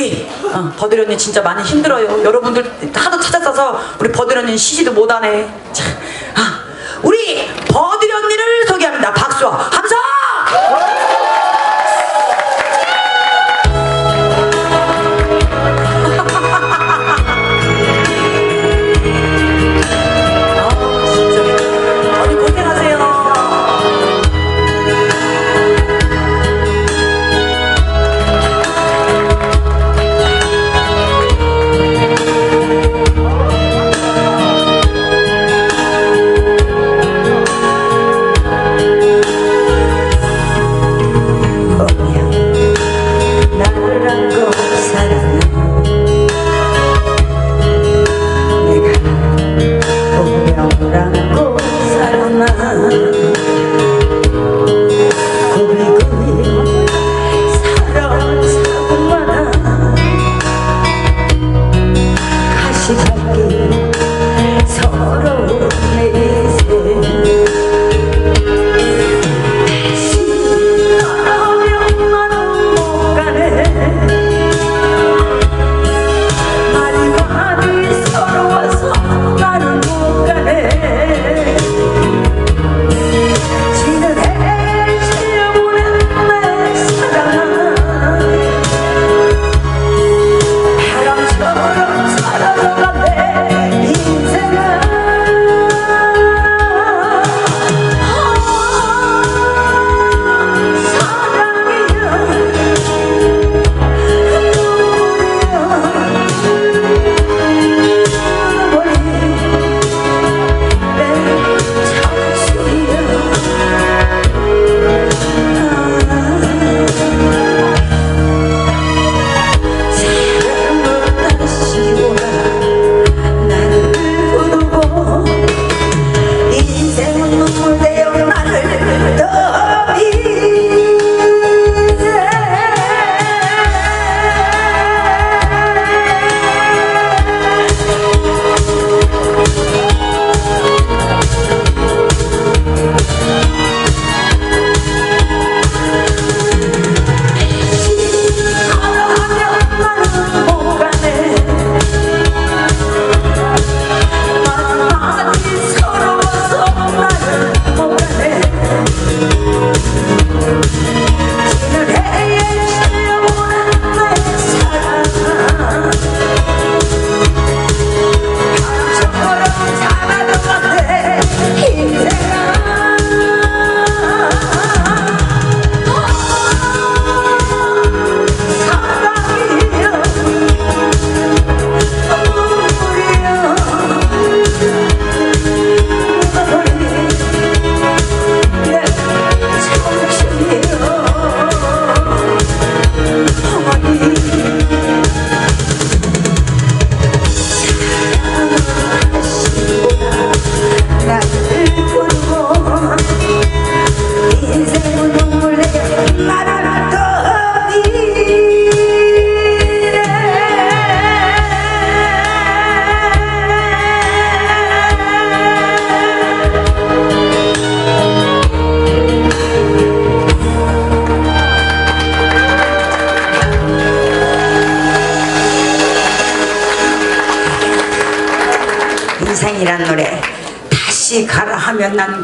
우리 어, 버들 언니 진짜 많이 힘들어요. 여러분들 하도 찾았어서 우리 버들 언니 시시도 못하네. 자, 아, 우리 버들 언니를 소개합니다. 박수와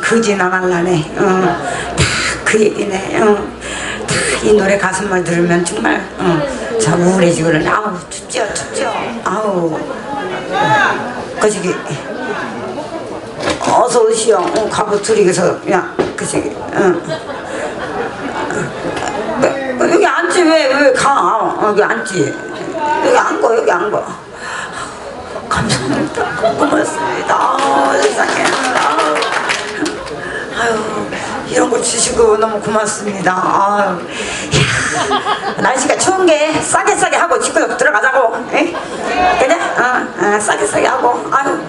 그지 나갈라네. 어, 다그 얘기네. 어, 다이 노래 가사만 들으면 정말 어, 참 우울해지고 그러네. 아우 춥죠 춥죠 아우. 그저기 어서 오시오. 어, 갑옷 둘이서 야 그저기 어. 어, 어, 여기 앉지. 왜 왜 가? 여기 앉지. 여기 앉고 여기 앉고. 감사합니다. 고맙습니다. 아, 세상에. 아유, 이런 거 주시고 너무 고맙습니다. 아유, 이야, 날씨가 추운 게 싸게 싸게 하고 집구석 들어가자고. 에? 그래? 어, 어, 싸게 싸게 하고. 아유,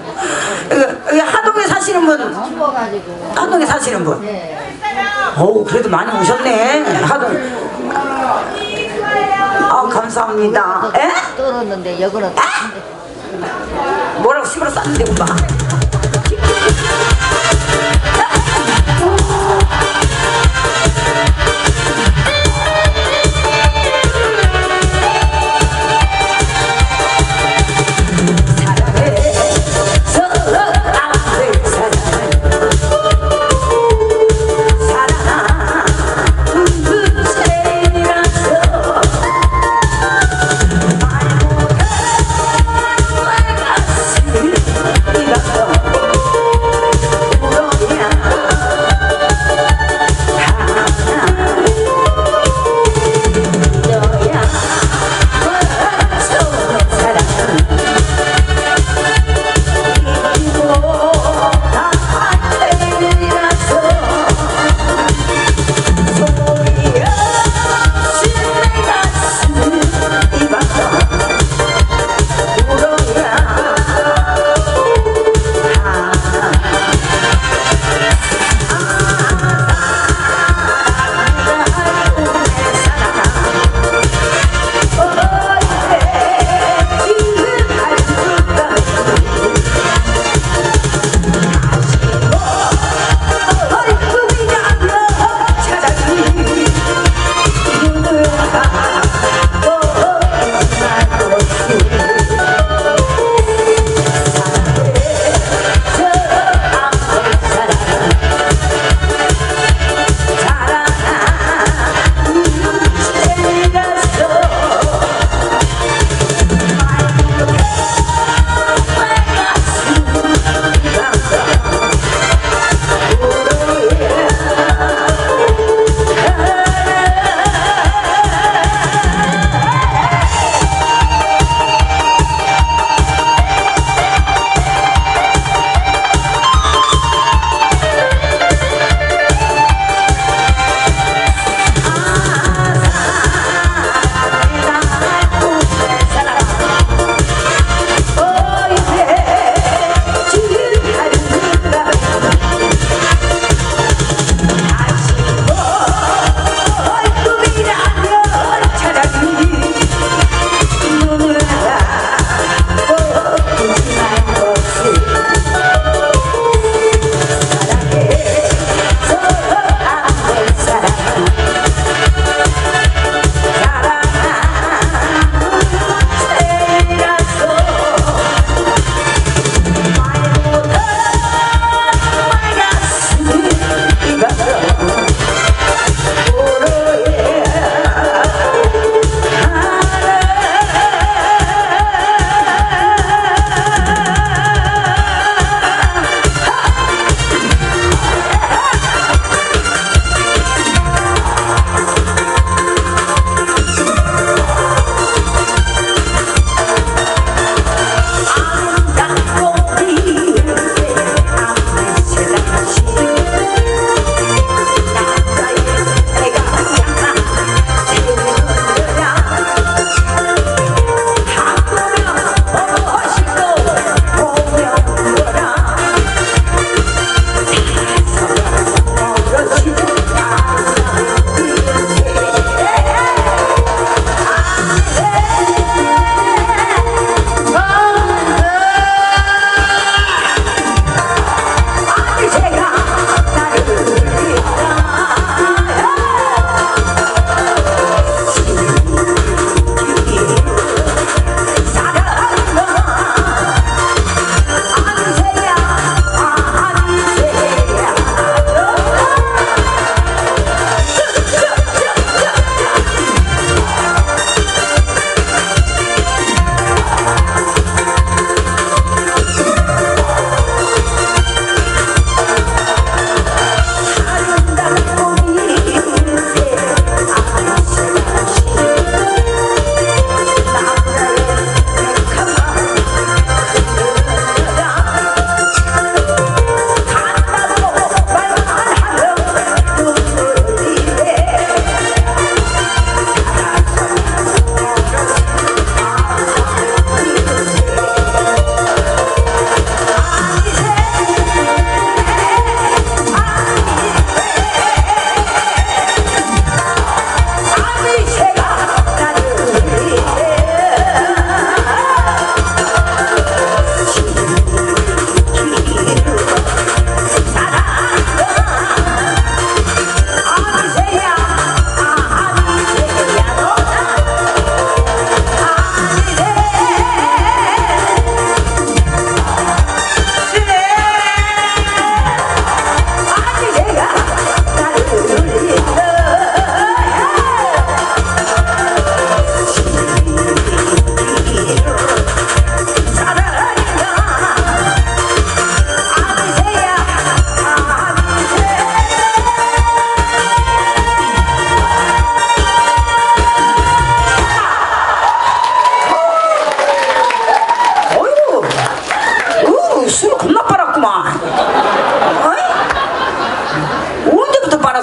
여기, 여기 하동에 사시는 분, 하동에 사시는 분. 네. 어우, 그래도 많이 오셨네. 하동. 아, 감사합니다. 에? 떨었는데 여기는 뭐라고 심으로 쌌는데 엄마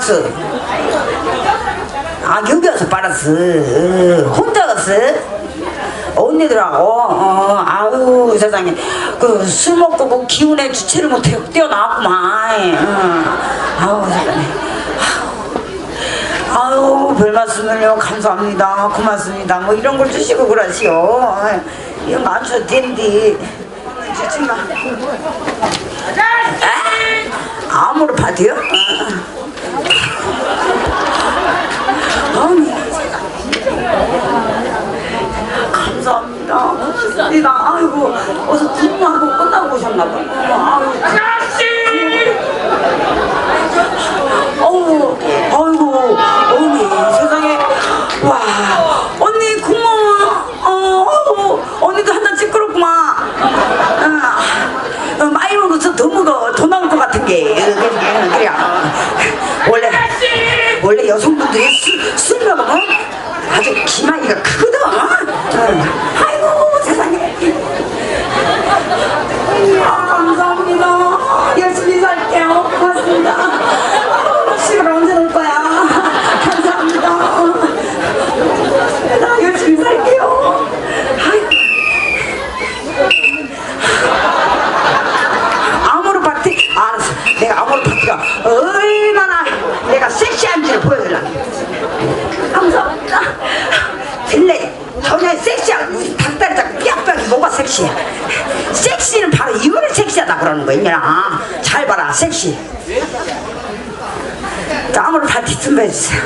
박수. 아 여기 와서 빨았어. 혼자 갔어? 언니들하고 어, 아유 세상에 그 술 먹고 뭐 기운에 주체를 못해 뛰어나왔구만. 응. 아우 세상에. 아유 별 말씀을요 감사합니다 고맙습니다 뭐 이런 걸 주시고 그러시오 이런 거안 줘도 된디 주지 마 아무로 받아요? 아니 감사합니다 고맙습니다 아이고 어서 근무하고 끝나고 오셨나 봐 아유 어우, 아이고, 언니, 세상에. 와, 언니, 고마워. 어, 어우, 언니도 한 잔 찌끄럽구만. 어, 어, 많이 먹어서 더 먹어. 더 나올 것 같은 게. 어, 그래, 그래. 원래, 원래 여성분들이 술, 술 먹으면 아주 기만이가 크거든. 어. 섹시하다 그러는 거야 이년아 잘 봐라 섹시. 자 아무로 파티 좀 해주세요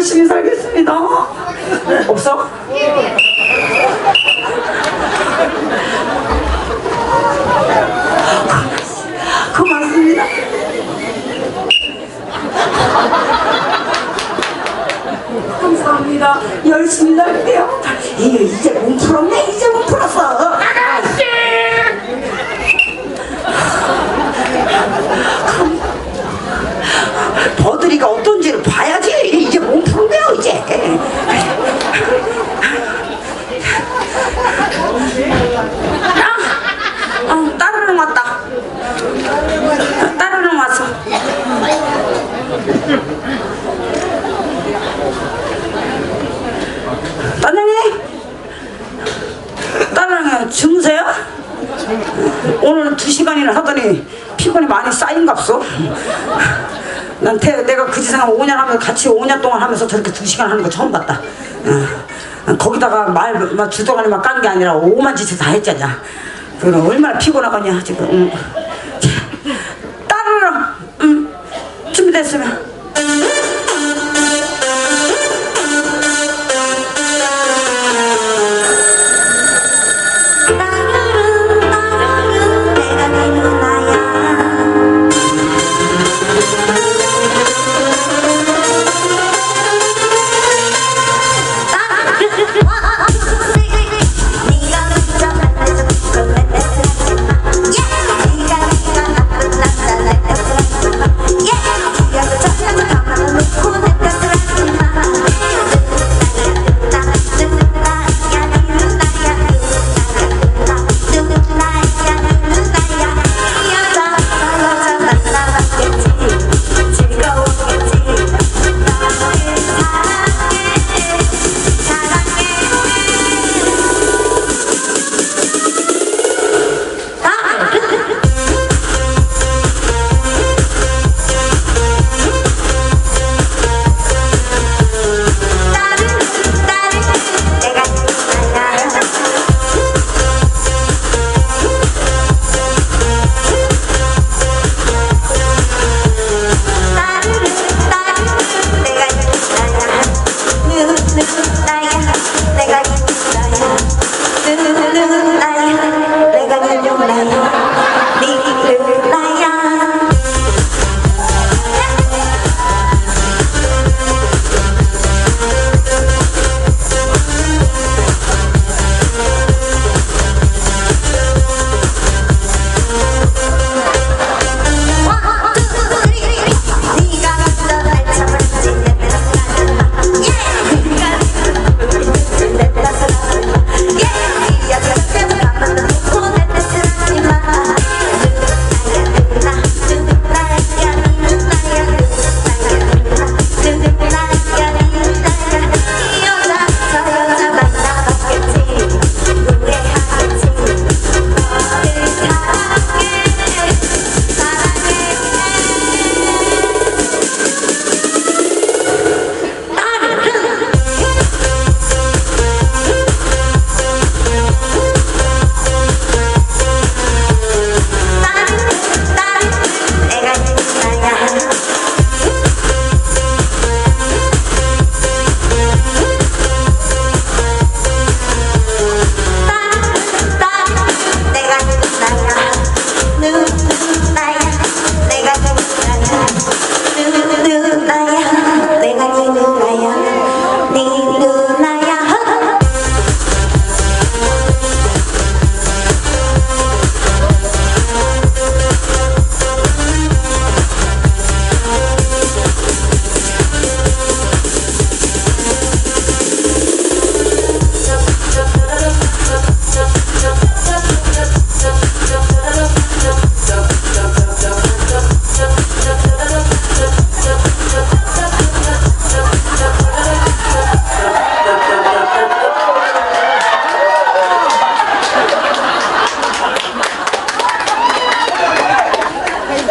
열심히 살겠습니다. 없어? 주무세요? 오늘 두 시간이나 하더니 피곤이 많이 쌓인가 없어? 난 태, 내가 그 지상을 5년 하면 같이 5년 동안 하면서 저렇게 두 시간 하는 거 처음 봤다. 어. 거기다가 말, 막 주도관이만 깐 게 아니라 오만 짓을 다 했잖아. 그럼 얼마나 피곤하겠냐 지금. 응. 따르르, 응. 준비됐으면.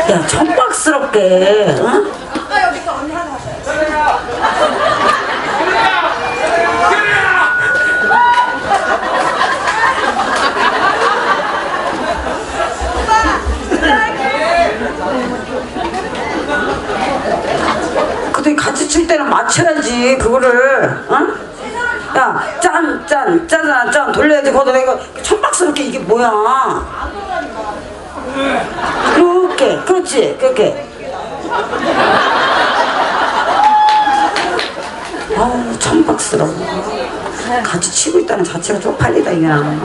야 천박스럽게 응? 근데 같이 칠 때는 맞춰야지 그거를 응? 야, 짠, 짠, 짜잔, 짠 돌려야지. 거기다 내가 천박스럽게 이게 뭐야? 그렇게, 그렇지, 그렇게. 아우, 천박스러워. 같이 치고 있다는 자체가 쪽팔리다, 그냥.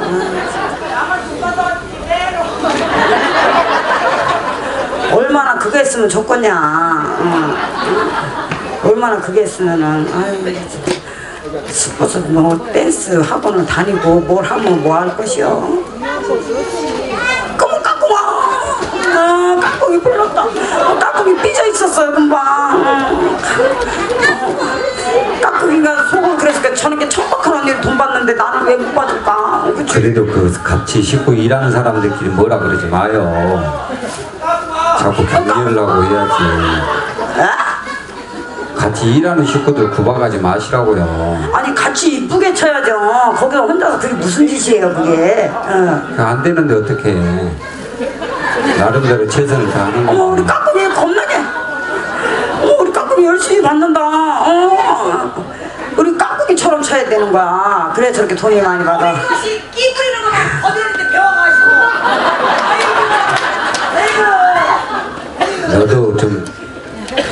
얼마나 그거 했으면 좋겠냐. 얼마나 그게 했으면은, 아유, 스포츠 뭐 댄스 학원을 다니고 뭘 하면 뭐 할 것이요? 아 까꿍이 불렀다 어, 까꿍이 삐져 있었어요 금방 어, 까꿍이가 속은 그랬으니까 저렇게 천박한 언니를 돈 받는데 나는 왜 못 받을까 그치? 그래도 그 같이 씻고 일하는 사람들끼리 뭐라 그러지 마요. 자꾸 경계하려고 해야지. 아? 같이 일하는 식구들 구박하지 마시라고요. 아니 같이 이쁘게 쳐야죠 거기서 혼자서 그게 무슨 짓이에요 그게 어. 그안 되는데 어떻게 해. 나름대로 최선을 다하는 어머 우리. 까꿍이 겁나게 어머 우리 까꿍이 열심히 받는다 어. 우리 까꿍이처럼 쳐야 되는 거야 그래 저렇게 돈이 많이 받아 이것이 끼 뿌리는 거만 버드렸는데 배워가지고 너도 좀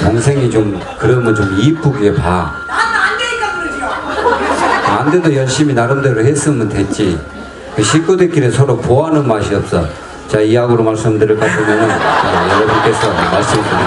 동생이 좀 그러면 좀 이쁘게 봐. 난안 되니까 그러지요 안 돼도 열심히 나름대로 했으면 됐지. 그 식구들끼리 서로 보하는 맛이 없어. 자, 이야기로 말씀드릴 것 같으면은, 자, 여러분께서 말씀드린